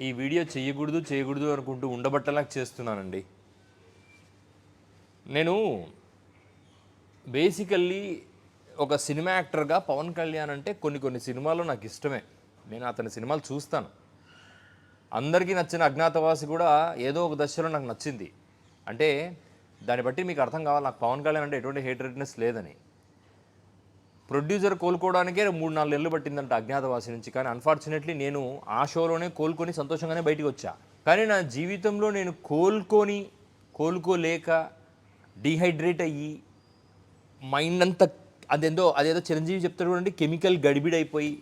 ఈ వీడియో చేయకూడదు చేయకూడదు అనుకుంటూ ఉండబట్టలా చేస్తున్నానండి. నేను బేసికల్లీ ఒక సినిమా యాక్టర్గా పవన్ కళ్యాణ్ అంటే కొన్ని కొన్ని సినిమాలు నాకు ఇష్టమే. నేను అతని సినిమాలు చూస్తాను. అందరికీ నచ్చిన అజ్ఞాతవాసి కూడా ఏదో ఒక దశలో నాకు నచ్చింది. అంటే దాన్ని బట్టి మీకు అర్థం కావాలి నాకు పవన్ కళ్యాణ్ అంటే ఎటువంటి హేటరెడ్నెస్ లేదని. ప్రొడ్యూసర్ కోలుకోవడానికే మూడు నాలుగు నెలలు పట్టిందంట అజ్ఞాతవాసి నుంచి. కానీ అన్ఫార్చునేట్లీ నేను ఆ షోలోనే కోలుకొని సంతోషంగానే బయటికి వచ్చా. కానీ నా జీవితంలో నేను కోలుకొని కోలుకోలేక డీహైడ్రేట్ అయ్యి మైండ్ అంతా అదేందో అదేదో చిరంజీవి చెప్తారు చూడండి కెమికల్ గడిబిడైపోయి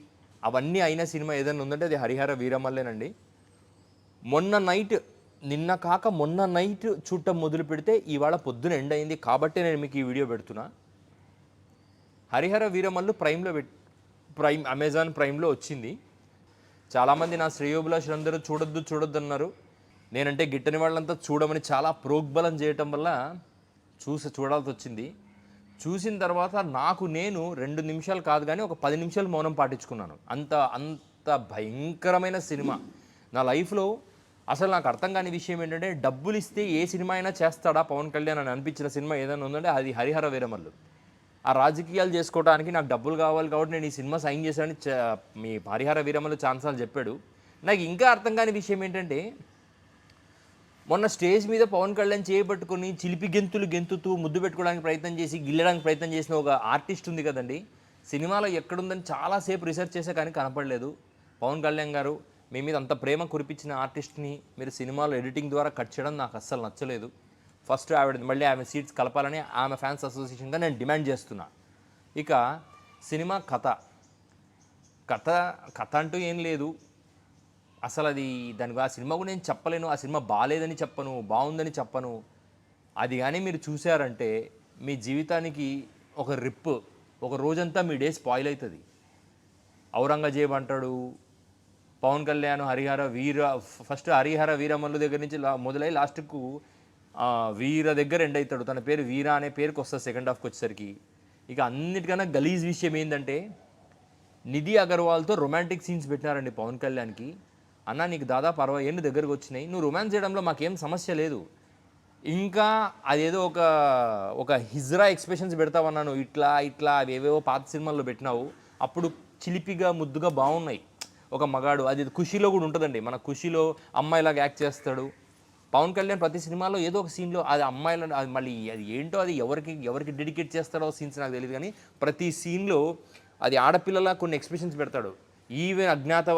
అవన్నీ అయిన సినిమా ఏదైనా ఉందంటే అది హరిహర వీరమల్లేనండి. మొన్న నైట్ నిన్న కాక మొన్న నైట్ చూడటం మొదలు పెడితే ఇవాళ పొద్దున ఎండ్ అయింది. కాబట్టి నేను మీకు ఈ వీడియో పెడుతున్నా. హరిహర వీరమల్లు ప్రైమ్లో పెట్ ప్రైమ్ అమెజాన్ ప్రైమ్లో వచ్చింది. చాలామంది నా శ్రేయోభిలాషులందరూ చూడొద్దు చూడొద్దు అన్నారు నేనంటే గిట్టని వాళ్ళంతా చూడమని చాలా ప్రోగ్బలం చేయటం వల్ల చూసి చూడాల్సి వచ్చింది. చూసిన తర్వాత నాకు నేను రెండు నిమిషాలు కాదు కానీ ఒక పది నిమిషాలు మౌనం పాటించుకున్నాను. అంత అంత భయంకరమైన సినిమా. నా లైఫ్లో అసలు నాకు అర్థం కాని విషయం ఏంటంటే డబ్బులు ఇస్తే ఏ సినిమా అయినా చేస్తాడా పవన్ కళ్యాణ్ అని అనిపించిన సినిమా ఏదైనా ఉందంటే అది హరిహర వీరమల్లు. ఆ రాజకీయాలు చేసుకోవడానికి నాకు డబ్బులు కావాలి కాబట్టి నేను ఈ సినిమా సైన్ చేశానని చ- మీ పరిహార వీరమల్లు ఛాన్సాలు చెప్పాడు. నాకు ఇంకా అర్థం కాని విషయం ఏంటంటే మొన్న స్టేజ్ మీద పవన్ కళ్యాణ్ చేయబట్టుకుని చిలిపి గెంతులు గెంతుతూ ముద్దు పెట్టుకోవడానికి ప్రయత్నం చేసి గిల్లడానికి ప్రయత్నం చేసిన ఒక ఆర్టిస్ట్ ఉంది కదండి. సినిమాలో ఎక్కడుందని చాలాసేపు రీసెర్చ్ చేసే కానీ కనపడలేదు. పవన్ కళ్యాణ్ గారు మీ మీద అంత ప్రేమ కురిపించిన ఆర్టిస్ట్ని మీరు సినిమాలో ఎడిటింగ్ ద్వారా కట్ చేయడం నాకు అస్సలు నచ్చలేదు. ఫస్ట్ ఆవిడ మళ్ళీ ఆమె సీట్స్ కలపాలని ఆమె ఫ్యాన్స్ అసోసియేషన్గా నేను డిమాండ్ చేస్తున్నా. ఇక సినిమా కథ. కథ కథ అంటూ ఏం లేదు. అసలు అది దాని ఆ సినిమా కూడా నేను చెప్పలేను. ఆ సినిమా బాగాలేదని చెప్పను బాగుందని చెప్పను. అది కానీ మీరు చూశారంటే మీ జీవితానికి ఒక రిప్ ఒక రోజంతా మీ డే స్పాయిల్ అవుతుంది. ఔరంగజేబ్ అంటాడు పవన్ కళ్యాణ్ హరిహర వీర ఫస్ట్ హరిహర వీరమల్లు దగ్గర నుంచి మొదలై లాస్ట్కు వీర దగ్గర ఎండ్ అవుతాడు. తన పేరు వీరా అనే పేరుకి వస్తుంది సెకండ్ హాఫ్కి వచ్చేసరికి. ఇక అన్నిటికన్నా గలీజ్ విషయం ఏంటంటే నిధి అగర్వాల్తో రొమాంటిక్ సీన్స్ పెట్టినారండి పవన్ కళ్యాణ్కి. అన్న నీకు దాదాపు అరవై ఏళ్ళు దగ్గరకు వచ్చినాయి. నువ్వు రొమాన్స్ చేయడంలో మాకేం సమస్య లేదు. ఇంకా అదేదో ఒక ఒక హిజ్రా ఎక్స్ప్రెషన్స్ పెడతావన్నా నువ్వు ఇట్లా ఇట్లా అవి ఏవేవో పాత సినిమాల్లో పెట్టినావు. అప్పుడు చిలిపిగా ముద్దుగా బాగున్నాయి. ఒక మగాడు అది ఖుషీలో కూడా ఉంటుందండి. మన ఖుషీలో అమ్మాయిలాగా యాక్ట్ చేస్తాడు. పవన్ కళ్యాణ్ ప్రతి సినిమాలో ఏదో ఒక సీన్లో అది అమ్మాయిల అది మళ్ళీ అది ఏంటో అది ఎవరికి ఎవరికి డెడికేట్ చేస్తాడో సీన్స్ నాకు తెలియదు కానీ ప్రతి సీన్లో అది ఆడపిల్లల కొన్ని ఎక్స్ప్రెషన్స్ పెడతాడు. ఈవెన్ అజ్ఞాత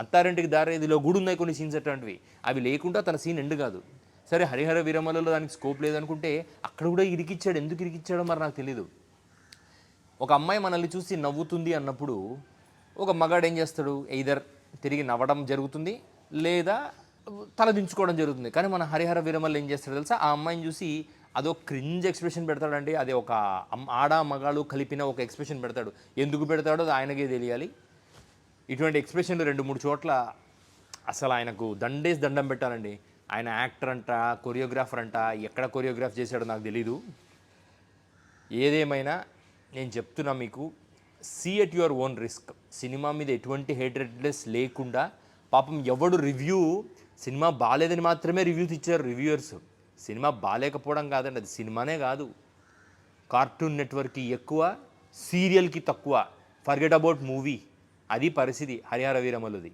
అత్తారింటికి దారేదిలో కూడా ఉన్నాయి కొన్ని సీన్స్ అటువంటివి. అవి లేకుండా తన సీన్ ఎండ్ కాదు. సరే హరిహర వీరమలలో దానికి స్కోప్ లేదనుకుంటే అక్కడ కూడా ఇరికిచ్చాడు. ఎందుకు ఇరికిచ్చాడో మరి నాకు తెలియదు ఒక అమ్మాయి మనల్ని చూసి నవ్వుతుంది అన్నప్పుడు ఒక మగాడు ఏం చేస్తాడు? ఎయిదర్ తిరిగి నవ్వడం జరుగుతుంది లేదా తల దించుకోవడం జరుగుతుంది. కానీ మన హరిహర వీరమల్లు ఏం చేస్తాడు తెలుసా? ఆ అమ్మాయిని చూసి అదో క్రింజ్ ఎక్స్ప్రెషన్ పెడతాడండి. అది ఒక ఆడ మగాడు కలిపిన ఒక ఎక్స్ప్రెషన్ పెడతాడు. ఎందుకు పెడతాడో అది ఆయనకే తెలియాలి. ఇటువంటి ఎక్స్ప్రెషన్లు రెండు మూడు చోట్ల అసలు ఆయనకు దండేసి దండం పెట్టాలండి. ఆయన యాక్టర్ అంట కొరియోగ్రాఫర్ అంట ఎక్కడ కొరియోగ్రాఫ్ చేశాడో నాకు తెలీదు. ఏదేమైనా నేను చెప్తున్నా మీకు see at your own risk cinema మీద ఎటువంటి హేటెడ్నెస్ లేకుండా పాపం ఎవడు రివ్యూ సినిమా బాగాలేదని మాత్రమే రివ్యూస్ ఇచ్చారు రివ్యూయర్స్. సినిమా బాగాలేకపోవడం కాదండి అది సినిమానే కాదు. కార్టూన్ నెట్వర్క్కి ఎక్కువ సీరియల్కి తక్కువ. Forget about movie. అది పరిస్థితి. హరిహర వీరమలుది